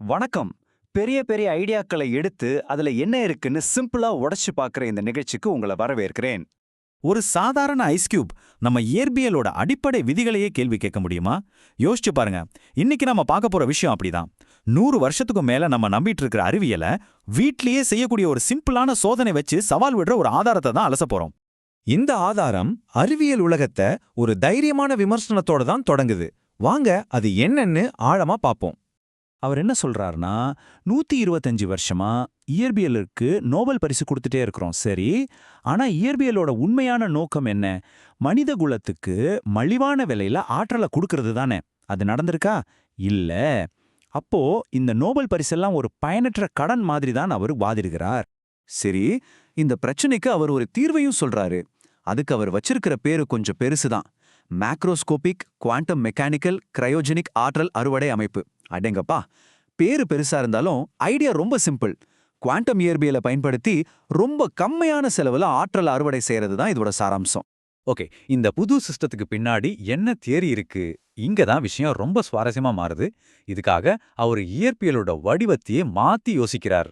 வணக்கம். பெரிய பெரிய ஐடியாக்களை எடுத்து அதுல என்ன இருக்குன்னு சிம்பிளா உடைச்சு பார்க்குற இந்த நிகழ்ச்சிக்கு உங்களை வரவேற்கிறேன். ஒரு சாதாரண ஐஸ் கியூப் நம்ம இயற்பியலோட அடிப்படை விதிகளையே கேள்வி கேட்க முடியுமா? யோசிச்சு பாருங்க. இன்னைக்கு நம்ம பார்க்க போற விஷயம் அப்படிதான். நூறு வருஷத்துக்கு மேல நம்ம நம்பிட்டு இருக்கிற அறிவியலை வீட்லயே செய்யக்கூடிய ஒரு சிம்பிளான சோதனை வச்சு சவால் விடுற ஒரு ஆதாரத்தை தான் அலச போறோம். இந்த ஆதாரம் அறிவியல் உலகத்தை ஒரு தைரியமான விமர்சனத்தோட தான் தொடங்குது. வாங்க அது என்னன்னு ஆழமா பாப்போம் அவர் என்ன சொல்றாருன்னா நூத்தி இருபத்தஞ்சு வருஷமா இயற்பியலுக்கு நோபல் பரிசு கொடுத்துட்டே இருக்கிறோம். சரி ஆனா இயற்பியலோட உண்மையான நோக்கம் என்ன? மனித குலத்துக்கு மலிவான விலையில ஆற்றலை கொடுக்கறது தானே. அது நடந்திருக்கா? இல்ல. அப்போ இந்த நோபல் பரிசெல்லாம் ஒரு பயனற்ற கடன் மாதிரி தான் அவர் வாதிடுகிறார். சரி இந்த பிரச்சனைக்கு அவர் ஒரு தீர்வையும் சொல்றாரு. அதுக்கு அவர் வச்சிருக்கிற பேரு கொஞ்சம் பெருசுதான். மேக்ரோஸ்கோபிக் குவாண்டம் மெக்கானிக்கல் கிரயோஜெனிக் ஆற்றல் அறுவடை அமைப்பு. அடேங்கப்பா பேரு பெருசா இருந்தாலும் ஐடியா ரொம்ப சிம்பிள் குவாண்டம் இயற்பியலை பயன்படுத்தி ரொம்ப கம்மியான செலவுல ஆற்றல் அறுவடை செய்யறது தான் இதோட சாராம்சம். ஓகே இந்த புது சிஸ்டத்துக்கு பின்னாடி என்ன தியரி இருக்கு? இங்க தான் விஷயம் ரொம்ப சுவாரஸ்யமா மாறுது. இதுக்காக அவர் இயற்பியலோட வடிவத்தையே மாத்தி யோசிக்கிறார்.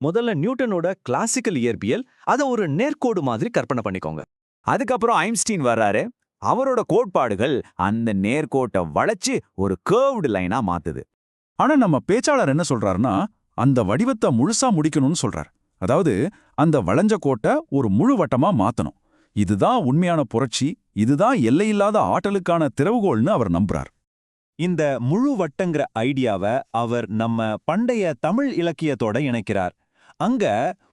முதல்ல நியூட்டனோட கிளாசிக்கல் இயற்பியல் அதை ஒரு நேர்கோடு மாதிரி கற்பனை பண்ணிக்கோங்க. அதுக்கப்புறம் ஐன்ஸ்டீன் வர்றாரு. அவரோட கோட்பாடுகள் அந்த நேர்கோட்டை வளைச்சு ஒரு கேர்வ்டு லைனா மாத்துது. ஆனா நம்ம பேச்சாளர் என்ன சொல்றாருன்னா அந்த வடிவத்தை முழுசா முடிக்கணும்னு சொல்றார். அதாவது அந்த வளைஞ்ச கோட்டை ஒரு முழு வட்டமா மாத்தணும். இதுதான் உண்மையான புரட்சி இதுதான் எல்லையில்லாத ஆற்றலுக்கான திறவுகோள்னு அவர் நம்புறார். இந்த முழு வட்டங்கிற ஐடியாவை அவர் நம்ம பண்டைய தமிழ் இலக்கியத்தோட இணைக்கிறார். அங்க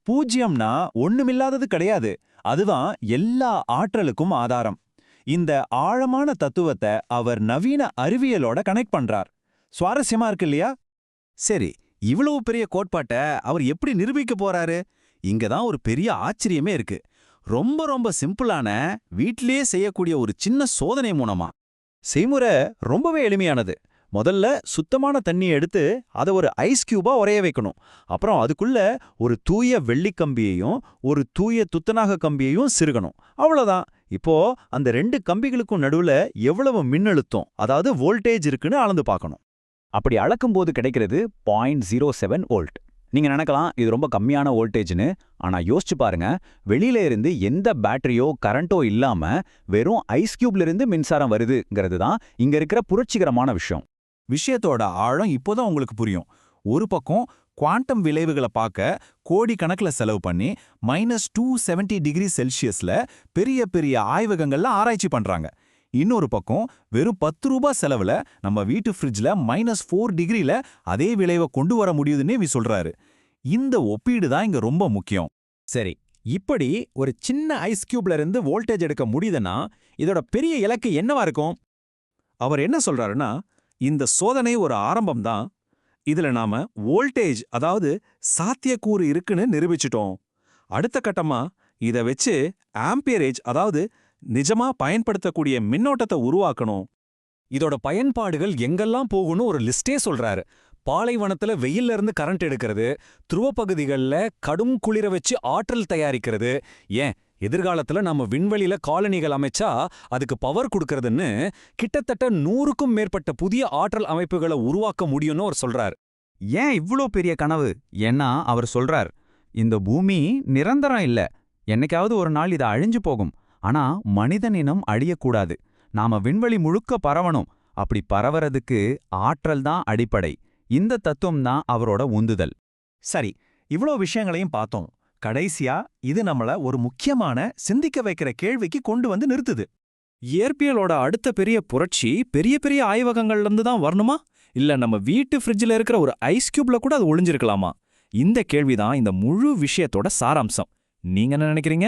பூஜ்யம்னா ஒண்ணுமில்லாதது கிடையாது. அதுதான் எல்லா ஆற்றலுக்கும் ஆதாரம். இந்த ஆழமான தத்துவத்தை அவர் நவீன அறிவியலோட கனெக்ட் பண்றார். சுவாரஸ்யமா இருக்கு இல்லையா? சரி இவ்வளவு பெரிய கோட்பாட்டை அவர் எப்படி நிரூபிக்க போறாரு? இங்க தான் ஒரு பெரிய ஆச்சரியமே இருக்கு. ரொம்ப ரொம்ப சிம்பிளான வீட்டிலேயே செய்யக்கூடிய ஒரு சின்ன சோதனை மூலமா. செய்முறை ரொம்பவே எளிமையானது. முதல்ல சுத்தமான தண்ணியை எடுத்து அதை ஒரு ஐஸ் கியூபா உரைய வைக்கணும். அப்புறம் அதுக்குள்ள ஒரு தூய வெள்ளிக் கம்பியையும் ஒரு தூய துத்தநாக கம்பியையும் சிறுகணும். அவ்வளவுதான். இப்போ அந்த ரெண்டு கம்பிகளுக்கும் நடுவுல எவ்வளவு மின்னழுத்தம் அதாவது வோல்டேஜ் இருக்குன்னு அளந்து பார்க்கணும். அப்படி அளக்கும்போது கிடைக்கிறது பாயிண்ட் ஜீரோ செவன் வோல்ட் நீங்க நினைக்கலாம் இது ரொம்ப கம்மியான வோல்டேஜ்னு ஆனா யோசிச்சு பாருங்க வெளியில இருந்து எந்த பேட்டரியோ கரண்டோ இல்லாம வெறும் ஐஸ் கியூப்ல இருந்து மின்சாரம் வருதுங்கிறது தான் இங்க இருக்கிற புரட்சிகரமான விஷயம். விஷயத்தோட ஆழம் இப்போதான் உங்களுக்கு புரியும். ஒரு பக்கம் குவாண்டம் விளைவுகளை பார்க்க கோடிக்கணக்கில் செலவு பண்ணி மைனஸ் டூ செவன்டி டிகிரி செல்சியஸ்ல பெரிய பெரிய ஆய்வகங்கள்ல ஆராய்ச்சி பண்றாங்க. இன்னொரு பக்கம் வெறும் பத்து ரூபாய் செலவுல நம்ம வீட்டு ஃப்ரிட்ஜ்ல மைனஸ் ஃபோர் டிகிரில அதே விளைவை கொண்டு வர முடியுதுன்னே வி சொல்றாரு. இந்த ஒப்பீடு தான் இங்க ரொம்ப முக்கியம். சரி இப்படி ஒரு சின்ன ஐஸ் கியூப்ல இருந்து வோல்டேஜ் எடுக்க முடியுதுன்னா இதோட பெரிய இலக்கு என்னவா இருக்கும்? அவர் என்ன சொல்றாருன்னா இந்த சோதனை ஒரு ஆரம்பம் தான். இதுல நாம வோல்டேஜ் அதாவது சாத்தியக்கூறு இருக்குன்னு நிரூபிச்சிட்டோம். அடுத்த கட்டமா இத வச்சு ஆம்பியரேஜ் அதாவது நிஜமா பயன்படுத்தக்கூடிய மின்னோட்டத்தை உருவாக்கணும். இதோட பயன்பாடுகள் எங்கெல்லாம் போகும்னு ஒரு லிஸ்டே சொல்றாரு. பாலைவனத்துல வெயில்ல இருந்து கரண்ட் எடுக்கிறது துருவப்பகுதிகளில் கடும் குளிர வச்சு ஆற்றல் தயாரிக்கிறது. ஏன்? எதிர்காலத்துல நம்ம விண்வெளியில காலனிகள் அமைச்சா அதுக்கு பவர் கொடுக்கறதுன்னு கிட்டத்தட்ட நூறுக்கும் மேற்பட்ட புதிய ஆற்றல் அமைப்புகளை உருவாக்க முடியும்னு அவர் சொல்றார். ஏன் இவ்ளோ பெரிய கனவு? ஏன்னா அவர் சொல்றார் இந்த பூமி நிரந்தரம் இல்ல. என்னைக்காவது ஒரு நாள் இது அழிஞ்சு போகும். ஆனா மனிதன் இனம் அழியக்கூடாது. நாம விண்வெளி முழுக்க பரவணும். அப்படி பரவறதுக்கு ஆற்றல் தான் அடிப்படை. இந்த தத்துவம் தான் அவரோட உந்துதல். சரி இவ்ளோ விஷயங்களையும் பார்த்தோம். கடைசியா இது நம்மள ஒரு முக்கியமான சிந்திக்க வைக்கிற கேள்விக்கு கொண்டு வந்து நிறுத்துது. இயற்பியலோட அடுத்த பெரிய புரட்சி பெரிய பெரிய ஆய்வகங்கள்ல இருந்து தான் வரணுமா? இல்ல நம்ம வீட்டு ஃப்ரிட்ஜில் இருக்கிற ஒரு ஐஸ் கியூப்ல கூட அது ஒளிஞ்சிருக்கலாமா? இந்த கேள்விதான் இந்த முழு விஷயத்தோட சாராம்சம். நீங்க என்ன நினைக்கிறீங்க?